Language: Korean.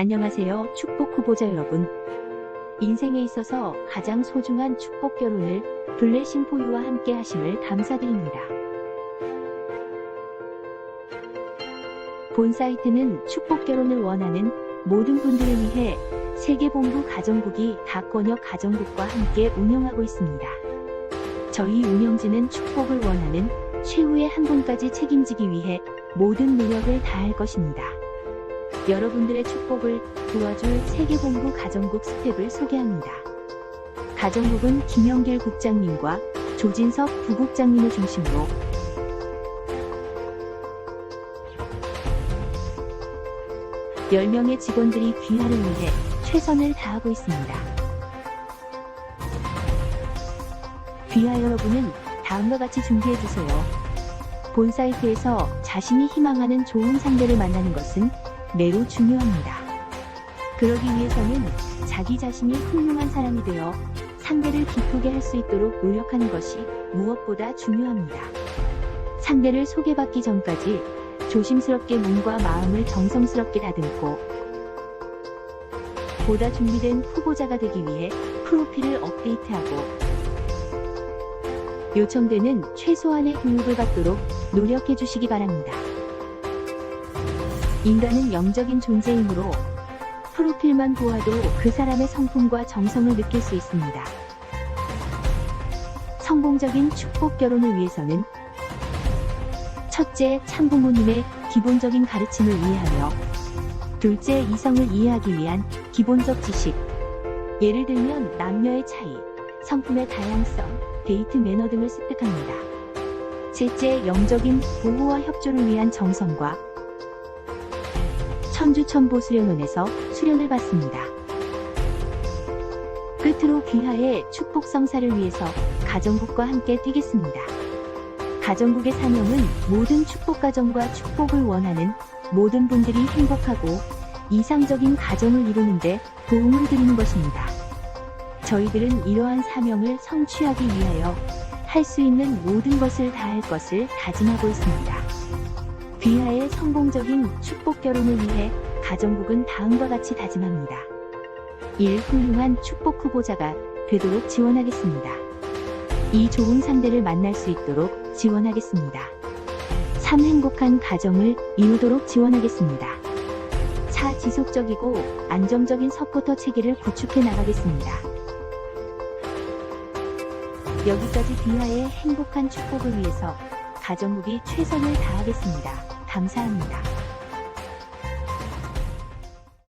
안녕하세요. 축복 후보자 여러분. 인생에 있어서 가장 소중한 축복 결혼을 블레싱 포유와 함께 하심을 감사드립니다. 본 사이트는 축복 결혼을 원하는 모든 분들을 위해 세계본부 가정국이 다권역 가정국과 함께 운영하고 있습니다. 저희 운영진은 축복을 원하는 최후의 한 분까지 책임지기 위해 모든 노력을 다할 것입니다. 여러분들의 축복을 도와줄 세계본부 가정국 스텝을 소개합니다. 가정국은 김영길 국장님과 조진석 부국장님을 중심으로 열명의 직원들이 귀하를 위해 최선을 다하고 있습니다. 귀하 여러분은 다음과 같이 준비해주세요. 본 사이트에서 자신이 희망하는 좋은 상대를 만나는 것은 매우 중요합니다. 그러기 위해서는 자기 자신이 훌륭한 사람이 되어 상대를 기쁘게 할 수 있도록 노력하는 것이 무엇보다 중요합니다. 상대를 소개받기 전까지 조심스럽게 몸과 마음을 정성스럽게 다듬고 보다 준비된 후보자가 되기 위해 프로필을 업데이트하고 요청되는 최소한의 교육을 받도록 노력해 주시기 바랍니다. 인간은 영적인 존재이므로 프로필만 보아도 그 사람의 성품과 정성을 느낄 수 있습니다. 성공적인 축복 결혼을 위해서는 첫째, 참부모님의 기본적인 가르침을 이해하며 둘째, 이성을 이해하기 위한 기본적 지식 예를 들면 남녀의 차이, 성품의 다양성, 데이트 매너 등을 습득합니다. 셋째, 영적인 보호와 협조를 위한 정성과 천주천보 수련원에서 수련을 받습니다. 끝으로 귀하의 축복 성사를 위해서 가정국과 함께 뛰겠습니다. 가정국의 사명은 모든 축복 가정과 축복을 원하는 모든 분들이 행복하고 이상적인 가정을 이루는데 도움을 드리는 것입니다. 저희들은 이러한 사명을 성취하기 위하여 할 수 있는 모든 것을 다할 것을 다짐하고 있습니다. 귀하의 성공적인 축복 결혼을 위해 가정국은 다음과 같이 다짐합니다. 1. 훌륭한 축복 후보자가 되도록 지원하겠습니다. 2. 좋은 상대를 만날 수 있도록 지원하겠습니다. 3. 행복한 가정을 이루도록 지원하겠습니다. 4. 지속적이고 안정적인 서포터 체계를 구축해 나가겠습니다. 여기까지 귀하의 행복한 축복을 위해서 가정국이 최선을 다하겠습니다. 감사합니다.